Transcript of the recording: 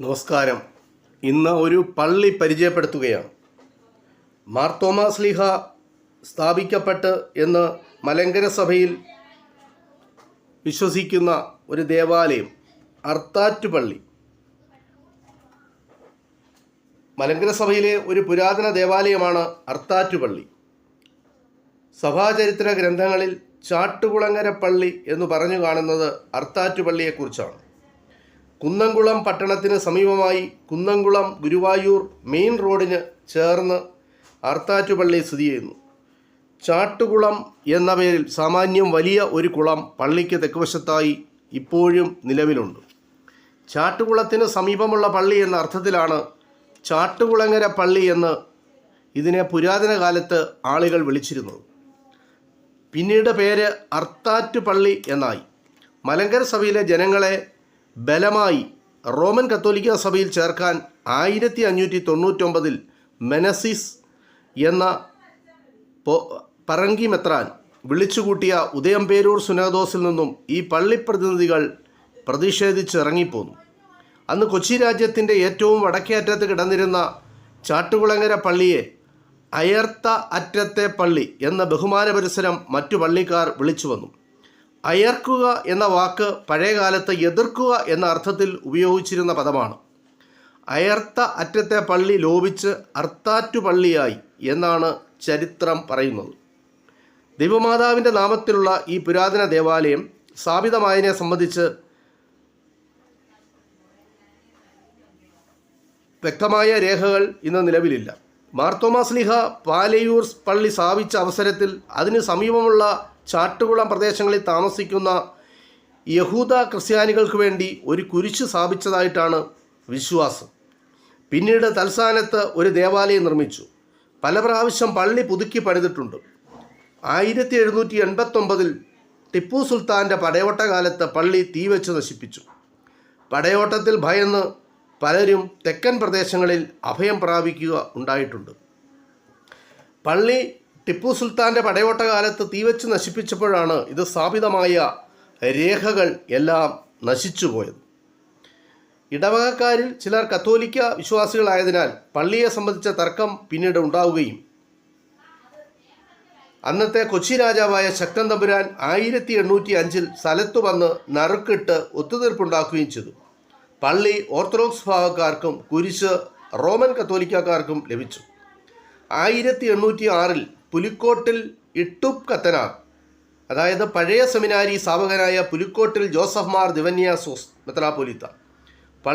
നമസ്കാരം. ഇന്ന് ഒരു പള്ളി പരിചയപ്പെടുത്തുകയാണ്. മാർത്തോമാസ് സ്ലിഹ സ്ഥാപിക്കപ്പെട്ട് എന്ന് മലങ്കര സഭയിൽ വിശ്വസിക്കുന്ന ഒരു ദേവാലയം അർത്താറ്റ് പള്ളി. മലങ്കര സഭയിലെ ഒരു പുരാതന ദേവാലയമാണ് അർത്താറ്റ് പള്ളി. സഭാചരിത്ര ഗ്രന്ഥങ്ങളിൽ ചാട്ടുകുളങ്ങര പള്ളി എന്ന് പറഞ്ഞു കാണുന്നത് അർത്താറ്റ് പള്ളിയെക്കുറിച്ചാണ്. കുന്നംകുളം പട്ടണത്തിന് സമീപമായി കുന്നംകുളം ഗുരുവായൂർ മെയിൻ റോഡിന് ചേർന്ന് അർത്താറ്റുപള്ളി സ്ഥിതി ചെയ്യുന്നു. ചാട്ടുകുളം എന്ന പേരിൽ സാമാന്യം വലിയ ഒരു കുളം പള്ളിക്ക് തെക്കുവശത്തായി ഇപ്പോഴും നിലവിലുണ്ട്. ചാട്ടുകുളത്തിന് സമീപമുള്ള പള്ളി എന്ന അർത്ഥത്തിലാണ് ചാട്ടുകുളങ്ങര പള്ളി എന്ന് ഇതിനെ പുരാതന കാലത്ത് ആളുകൾ വിളിച്ചിരുന്നത്. പിന്നീട് പേര് അർത്താറ്റുപള്ളി എന്നായി. മലങ്കര സഭയിലെ ജനങ്ങളെ ബലമായി റോമൻ കത്തോലിക്ക സഭയിൽ ചേർക്കാൻ ആയിരത്തി അഞ്ഞൂറ്റി തൊണ്ണൂറ്റൊമ്പതിൽ മെനസിസ് എന്ന പറങ്കി മെത്രാൻ വിളിച്ചുകൂട്ടിയ ഉദയംപേരൂർ സുനാദോസിൽ നിന്നും ഈ പള്ളി പ്രതിനിധികൾ പ്രതിഷേധിച്ച് ഇറങ്ങിപ്പോന്നു അന്ന് കൊച്ചി രാജ്യത്തിന്റെ ഏറ്റവും വടക്കേ അറ്റത്ത് കിടന്നിരുന്ന ചാട്ടുകുളങ്ങര പള്ളിയെ അയർത്ത അറ്റത്തെ പള്ളി എന്ന ബഹുമാന പരിസരം മറ്റു പള്ളിക്കാർ വിളിച്ചു വന്നു അയർക്കുക എന്ന വാക്ക് പഴയകാലത്ത് എതിർക്കുക എന്ന അർത്ഥത്തിൽ ഉപയോഗിച്ചിരുന്ന പദമാണ്. അയർത്ത അറ്റത്തെ പള്ളി ലോപിച്ച് അർത്താറ്റു പള്ളിയായി എന്നാണ് ചരിത്രം പറയുന്നത്. ദൈവമാതാവിന്റെ നാമത്തിലുള്ള ഈ പുരാതന ദേവാലയം സ്ഥാപിതമായതിനെ സംബന്ധിച്ച് വ്യക്തമായ രേഖകൾ ഇന്ന് നിലവിലില്ല. മാർത്തോമാസ്ലിഹ പാലയൂർ പള്ളി സ്ഥാപിച്ച അവസരത്തിൽ അതിന് സമീപമുള്ള ചാട്ടുകുളം പ്രദേശങ്ങളിൽ താമസിക്കുന്ന യഹൂദ ക്രിസ്ത്യാനികൾക്ക് വേണ്ടി ഒരു കുരിശ് സ്ഥാപിച്ചതായിട്ടാണ് വിശ്വാസം. പിന്നീട് തൽസ്ഥാനത്ത് ഒരു ദേവാലയം നിർമ്മിച്ചു. പല പ്രാവശ്യം പള്ളി പുതുക്കി പണിതിട്ടുണ്ട്. ആയിരത്തി എഴുന്നൂറ്റി എൺപത്തൊമ്പതിൽ ടിപ്പു സുൽത്താന്റെ പടയോട്ടകാലത്ത് പള്ളി തീവച്ച് നശിപ്പിച്ചു. പടയോട്ടത്തിൽ ഭയന്ന് പലരും തെക്കൻ പ്രദേശങ്ങളിൽ അഭയം പ്രാപിക്കുക ഉണ്ടായിട്ടുണ്ട്. പള്ളി ടിപ്പു സുൽത്താന്റെ പടയോട്ട കാലത്ത് തീവച്ച് നശിപ്പിച്ചപ്പോഴാണ് ഇത് സ്ഥാപിതമായ രേഖകൾ എല്ലാം നശിച്ചുപോയത്. ഇടവകക്കാരിൽ ചിലർ കത്തോലിക്ക വിശ്വാസികളായതിനാൽ പള്ളിയെ സംബന്ധിച്ച തർക്കം പിന്നീട് ഉണ്ടാവുകയും. അന്നത്തെ കൊച്ചി രാജാവായ ശക്തൻ തമ്പുരാൻ ആയിരത്തി എണ്ണൂറ്റി അഞ്ചിൽ സ്ഥലത്തു വന്ന് നറുക്കിട്ട് ഒത്തുതീർപ്പുണ്ടാക്കുകയും ചെയ്തു. പള്ളി ഓർത്തഡോക്സ് ഭാഗക്കാർക്കും കുരിശ് റോമൻ കത്തോലിക്കാർക്കും ലഭിച്ചു. ആയിരത്തി എണ്ണൂറ്റി ആറിൽ പുലിക്കോട്ടിൽ ഇട്ടുപ് കത്തനാർ. അതായത് പഴയ സെമിനാരി സ്ഥാപകനായ പുലിക്കോട്ടിൽ ജോസഫ് മാർ ദിവന്യ ദിവന്യാസോസ് മെത്രാപ്പൊലിത്ത